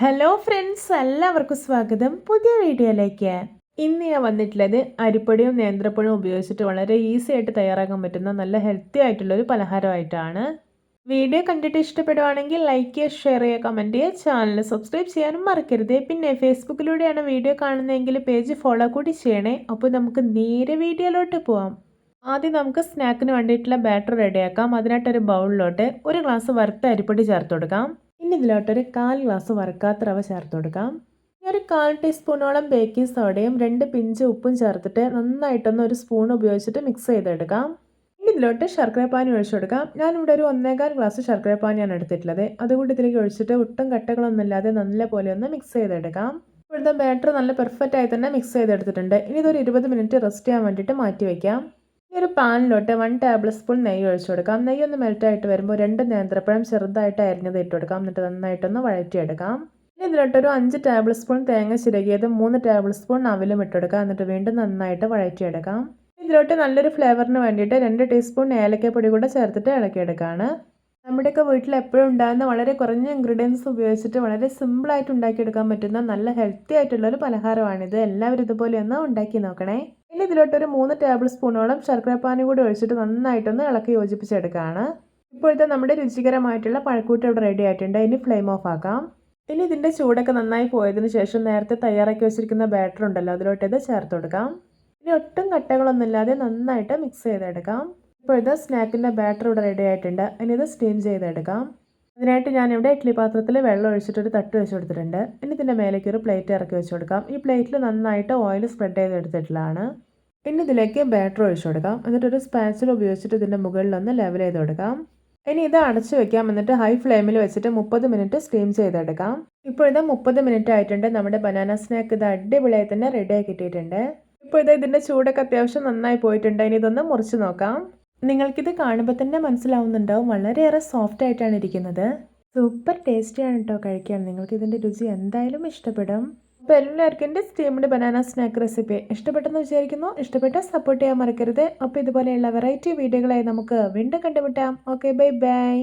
Hello friends എല്ലാവർക്കും സ്വാഗതം. പുതിയ വീഡിയോയിലേക്ക്. ഇന്ന് ഞാൻ വന്നിട്ടുള്ളത് അരിപ്പൊടിയും നേന്ത്രപ്പഴവും ഉപയോഗിച്ചിട്ട് വളരെ ഈസി ആയിട്ട് തയ്യാറാക്കാൻ പറ്റുന്ന നല്ല ഹെൽത്തി ആയിട്ടുള്ള ഒരു പലഹാരമായിട്ടാണ്. വീഡിയോ കണ്ടിട്ട് ഇഷ്ടപ്പെടുവാണെങ്കിൽ ലൈക്ക് ചെയ്യുക ഷെയർ ചെയ്യുക കമന്റ് ചെയ്യുക. ചാനൽ സബ്സ്ക്രൈബ് ചെയ്യാനും മറക്കരുത്. പിന്നെ ഫേസ്ബുക്കിലൂടെയാണ് വീഡിയോ കാണുന്നതെങ്കിൽ പേജ് ഫോളോ കൂടി ചെയ്യണേ. അപ്പോൾ നമുക്ക് നേരെ വീഡിയോയിലോട്ട് പോവാം. ആദ്യം നമുക്ക് സ്നാക്കിന് വേണ്ടിയിട്ടുള്ള ബാറ്റർ റെഡിയാക്കാം അതിനായിട്ടൊരു ബൗളിലോട്ട് ഒരു ഗ്ലാസ് വറുത്ത അരിപ്പൊടി ചേർത്ത് കൊടുക്കാം. ഇനി ഇതിലോട്ടൊരു കാൽ ഗ്ലാസ് വറുക്കാത്ത റവ ചേർത്ത് കൊടുക്കാം. ഒരു കാൽ ടീസ്പൂണോളം ബേക്കിംഗ് സോഡയും രണ്ട് പിഞ്ച് ഉപ്പും ചേർത്തിട്ട് നന്നായിട്ടൊന്ന് ഒരു സ്പൂൺ ഉപയോഗിച്ചിട്ട് മിക്സ് ചെയ്തെടുക്കാം. ഇനി ഇതിലോട്ട് ശർക്കര പാനി ഒഴിച്ചു കൊടുക്കാം. ഞാനിവിടെ ഒരു ഒന്നേകാൽ ഗ്ലാസ് ശർക്കര പാനിയാണ് എടുത്തിട്ടുള്ളത്. അതുകൊണ്ട് ഇതിലേക്ക് ഒഴിച്ചിട്ട് ഒട്ടും കട്ടകളൊന്നും ഇല്ലാതെ നല്ല പോലെ ഒന്ന് മിക്സ് ചെയ്തെടുക്കാം. ഇവിടുത്തെ ബാറ്റർ നല്ല പെർഫെക്റ്റ് ആയി തന്നെ മിക്സ് ചെയ്തെടുത്തിട്ടുണ്ട്. ഇനി ഇതൊരു ഇരുപത് മിനിറ്റ് റെസ്റ്റ് ചെയ്യാൻ വേണ്ടിയിട്ട് മാറ്റി വയ്ക്കാം ഒരു പാനിലോട്ട് വൺ ടേബിൾ സ്പൂൺ നെയ്യ് ഒഴിച്ചു കൊടുക്കാം. നെയ്യ് ഒന്ന് മെൽറ്റായിട്ട് വരുമ്പോൾ രണ്ട് നേന്ത്രപ്പഴം ചെറുതായിട്ട് അരിഞ്ഞത് ഇട്ട് കൊടുക്കാം. എന്നിട്ട് നന്നായിട്ടൊന്ന് വഴറ്റിയെടുക്കാം. ഇതിലോട്ട് ഒരു അഞ്ച് ടേബിൾ സ്പൂൺ തേങ്ങ ചിരകിയതും മൂന്ന് ടേബിൾ സ്പൂൺ അവിലും ഇട്ടെടുക്കാം എന്നിട്ട് വീണ്ടും നന്നായിട്ട് വഴറ്റിയെടുക്കാം. ഇതിലോട്ട് നല്ലൊരു ഫ്ലേവറിന് വേണ്ടിയിട്ട് രണ്ട് ടീസ്പൂൺ ഏലക്കപ്പൊടി കൂടെ ചേർത്തിട്ട് ഇളക്കിയെടുക്കുകയാണ് നമ്മുടെയൊക്കെ വീട്ടിൽ എപ്പോഴും ഉണ്ടാകുന്ന വളരെ കുറഞ്ഞ ഇൻഗ്രീഡിയൻസ് ഉപയോഗിച്ചിട്ട് വളരെ സിമ്പിളായിട്ട് ഉണ്ടാക്കിയെടുക്കാൻ പറ്റുന്ന നല്ല ഹെൽത്തി ആയിട്ടുള്ള ഒരു പലഹാരമാണിത്. എല്ലാവരും ഇതുപോലെ ഒന്ന് ഉണ്ടാക്കി നോക്കണേ. ഇനി ഇതിലോട്ട് ഒരു മൂന്ന് ടേബിൾ സ്പൂണോളം ശർക്കരപ്പാനി കൂടി ഒഴിച്ചിട്ട് നന്നായിട്ടൊന്ന് ഇളക്കി യോജിപ്പിച്ചെടുക്കുകയാണ് ഇപ്പോഴത്തെ നമ്മുടെ രുചികരമായിട്ടുള്ള പഴക്കൂട്ട് ഇവിടെ റെഡി ആയിട്ടുണ്ട്. ഇനി ഫ്ലെയിം ഓഫ് ആക്കാം. ഇനി ഇതിന്റെ ചൂടൊക്കെ നന്നായി പോയതിന് ശേഷം നേരത്തെ തയ്യാറാക്കി വെച്ചിരിക്കുന്ന ബാറ്റർ ഉണ്ടല്ലോ അതിലോട്ട് ഇത് ചേർത്ത് കൊടുക്കാം. ഇനി ഒട്ടും കട്ടകളൊന്നുമില്ലാതെ നന്നായിട്ട് മിക്സ് ചെയ്തെടുക്കാം. ഇപ്പോഴത്തെ സ്നാക്കിന്റെ ബാറ്റർ ഇവിടെ റെഡി ആയിട്ടുണ്ട്. ഇനി ഇത് സ്റ്റീം ചെയ്തെടുക്കാം. അതിനായിട്ട് ഞാനിവിടെ ഇഡ്ഡലി പാത്രത്തിൽ വെള്ളം ഒഴിച്ചിട്ടൊരു തട്ട് വെച്ച് കൊടുത്തിട്ടുണ്ട്. ഇനി ഇതിന്റെ മേലേക്ക് ഒരു പ്ലേറ്റ് ഇറക്കി വെച്ച് കൊടുക്കാം. ഈ പ്ലേറ്റിൽ നന്നായിട്ട് ഓയിൽ സ്പ്രെഡ് ചെയ്തെടുത്തിട്ടുള്ളതാണ്. ഇനി ഇതിലേക്ക് ബാറ്റർ ഒഴിച്ചു കൊടുക്കാം. എന്നിട്ട് ഒരു സ്പാച്ചിൽ ഉപയോഗിച്ചിട്ട് ഇതിന്റെ മുകളിലൊന്ന് ലെവൽ ചെയ്ത് കൊടുക്കാം. ഇനി ഇത് അടച്ചു വെക്കാം. എന്നിട്ട് ഹൈ ഫ്ലെയിമിൽ വെച്ചിട്ട് മുപ്പത് മിനിറ്റ് സ്റ്റീം ചെയ്തെടുക്കാം. ഇപ്പോഴത്തെ മുപ്പത് മിനിറ്റ് ആയിട്ടുണ്ട്. നമ്മുടെ ബനാന സ്നാക്ക് ഇത് അടിപൊളിയായി തന്നെ റെഡി കിട്ടിയിട്ടുണ്ട്. ഇപ്പോൾ ഇത് ഇതിന്റെ ചൂടൊക്കെ അത്യാവശ്യം നന്നായി പോയിട്ടുണ്ട്. ഇനി ഇതൊന്ന് മുറിച്ച് നോക്കാം. നിങ്ങൾക്കിത് കാണുമ്പോൾ തന്നെ മനസ്സിലാവുന്നുണ്ടാവും. വളരെയേറെ സോഫ്റ്റ് ആയിട്ടാണ് ഇരിക്കുന്നത്. സൂപ്പർ ടേസ്റ്റിയാണ് കേട്ടോ കഴിക്കാൻ. നിങ്ങൾക്ക് ഇതിന്റെ രുചി എന്തായാലും ഇഷ്ടപ്പെടും. അപ്പോൾ എല്ലാവർക്കും എന്റെ സ്റ്റീംഡ് ബനാന സ്നാക്ക് റെസിപ്പി ഇഷ്ടപ്പെട്ടെന്ന് വിചാരിക്കുന്നു. ഇഷ്ടപ്പെട്ട സപ്പോർട്ട് ചെയ്യാൻ മറക്കരുത്. അപ്പോൾ ഇതുപോലെയുള്ള വെറൈറ്റി വീഡിയോകളായി നമുക്ക് വീണ്ടും കണ്ടുമുട്ടാം. Okay bye bye.